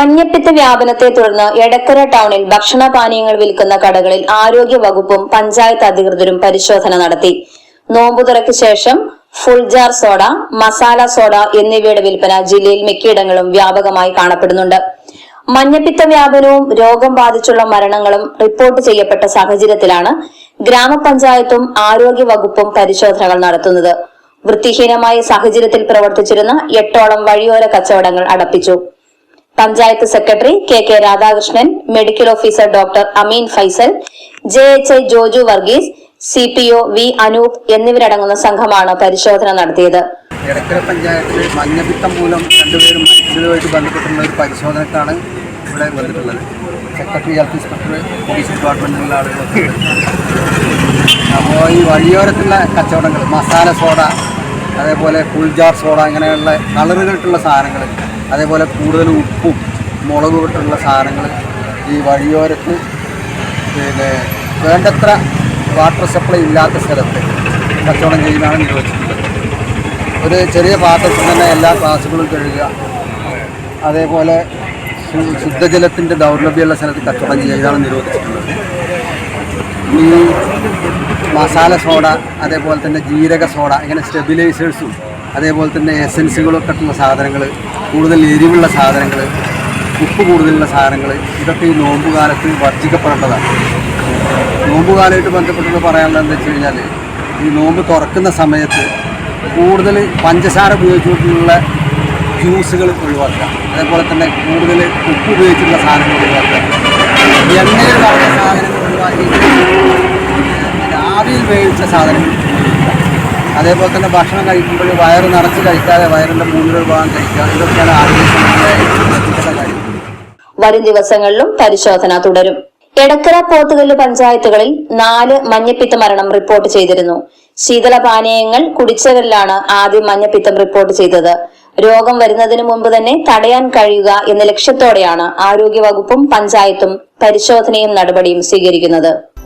മഞ്ഞപ്പിത്ത വ്യാപനത്തെ തുടർന്ന് എടക്കര ടൗണിൽ ഭക്ഷണപാനീയങ്ങൾ വിൽക്കുന്ന കടകളിൽ ആരോഗ്യ വകുപ്പും പഞ്ചായത്ത് അധികൃതരും പരിശോധന നടത്തി. നോമ്പുതുറയ്ക്ക് ശേഷം full jar soda masala soda എന്നിവയുടെ വിൽപ്പന ജില്ലയിൽ മിക്കയിടങ്ങളും വ്യാപകമായി കാണപ്പെടുന്നുണ്ട്. മഞ്ഞപ്പിത്ത വ്യാപനവും രോഗം ബാധിച്ചുള്ള മരണങ്ങളും റിപ്പോർട്ട് ചെയ്യപ്പെട്ട സാഹചര്യത്തിലാണ് ഗ്രാമപഞ്ചായത്തും ആരോഗ്യ വകുപ്പും പരിശോധനകൾ നടത്തുന്നത്. വൃത്തിഹീനമായ സാഹചര്യത്തിൽ പ്രവർത്തിച്ചിരുന്ന എട്ടോളം വഴിയോര കച്ചവടങ്ങൾ അടപ്പിച്ചു. Panchayat secretary K K Radhakrishnan medical officer doctor Ameen Faisal J H I Joju Varghese C P O V Anoop എന്നിവരടങ്ങുന്ന സംഘമാണ് പരിശോധന നടത്തിയത്. എടക്കര പഞ്ചായത്തിൽ മഞ്ഞപ്പിത്തം മൂലം രണ്ടുപേരും മരിച്ചതുമായിട്ട് ബന്ധപ്പെട്ടുള്ള ഒരു പരിശോധനക്കാണ് ഇവിടെ വന്നിട്ടുള്ളത്. സെക്രട്ടറി ഹെൽത്ത് ഇൻസ്പെക്ടർ പോലീസ് ഡിപ്പാർട്ട്മെന്റിലുള്ള ആളുകളൊക്കെ അപ്പോൾ ഈ വഴിയോരത്തുള്ള കച്ചവടങ്ങൾ മസാല സോഡ അതേപോലെ ഫുൾജാർ സോഡ ഇങ്ങനെയുള്ള കളറുകളിട്ടുള്ള സാധനങ്ങൾ അതേപോലെ കൂടുതൽ ഉപ്പും മുളക് ഇട്ടുള്ള സാധനങ്ങൾ ഈ വഴിയോരത്ത് പിന്നെ വേണ്ടത്ര വാട്ടർ സപ്ലൈ ഇല്ലാത്ത സ്ഥലത്ത് കച്ചവടം ചെയ്യുന്നതാണ് നിർവഹിച്ചിട്ടുള്ളത് ഒരു ചെറിയ പാത്രത്തിൽ തന്നെ എല്ലാ ക്ലാസ്സുകളും കഴുകുക. അതേപോലെ ശുദ്ധജലത്തിന്റെ ദൗർലഭ്യമുള്ള സ്ഥലത്ത് കച്ചവടം ചെയ്യുക ഇതാണ് നിരോധിച്ചിട്ടുള്ളത്. ഈ മസാല സോഡ അതേപോലെ തന്നെ ജീരക സോഡ ഇങ്ങനെ സ്റ്റെബിലൈസേഴ്സും അതേപോലെ തന്നെ എസൻസുകളൊക്കെ ഉള്ള സാധനങ്ങൾ കൂടുതൽ എരിവുള്ള സാധനങ്ങൾ ഉപ്പ് കൂടുതലുള്ള സാധനങ്ങൾ ഇതൊക്കെ ഈ നോമ്പ് കാലത്ത് വർജിക്കപ്പെടേണ്ടതാണ്. നോമ്പ് കാലമായിട്ട് പറയാനുള്ളത് എന്താ വെച്ച് കഴിഞ്ഞാൽ ഈ നോമ്പ് തുറക്കുന്ന സമയത്ത് കൂടുതൽ പഞ്ചസാര ഉപയോഗിച്ചുകൊണ്ടുള്ള ജ്യൂസുകൾ ഒഴിവാക്കുക. അതേപോലെ തന്നെ കൂടുതൽ ഉപ്പ് ഉപയോഗിച്ചുള്ള സാധനങ്ങൾ ഒഴിവാക്കുക എണ്ണയിൽ പറഞ്ഞ സാധനങ്ങൾ ഒഴിവാക്കി പിന്നെ ആവിയിൽ സാധനം. അതേപോലെ തന്നെ ഭക്ഷണം കഴിക്കുമ്പോൾ വയറ് നിറച്ച് കഴിക്കാതെ വയറിന്റെ മൂന്നിലൊരു ഭാഗം കഴിക്കുക. ഇതൊക്കെയാണ് ആരോഗ്യ വരും ദിവസങ്ങളിലും പരിശോധന തുടരും. എടക്കര പോത്തുകല്ല് പഞ്ചായത്തുകളിൽ നാല് മഞ്ഞപ്പിത്ത മരണം റിപ്പോർട്ട് ചെയ്തിരുന്നു. ശീതളപാനീയങ്ങൾ കുടിച്ചവരിലാണ് ആദ്യം മഞ്ഞപ്പിത്തം റിപ്പോർട്ട് ചെയ്തത്. രോഗം വരുന്നതിന് മുമ്പ് തന്നെ തടയാൻ കഴിയുക എന്ന ലക്ഷ്യത്തോടെയാണ് ആരോഗ്യവകുപ്പും പഞ്ചായത്തും പരിശോധനയും നടപടിയും സ്വീകരിക്കുന്നത്.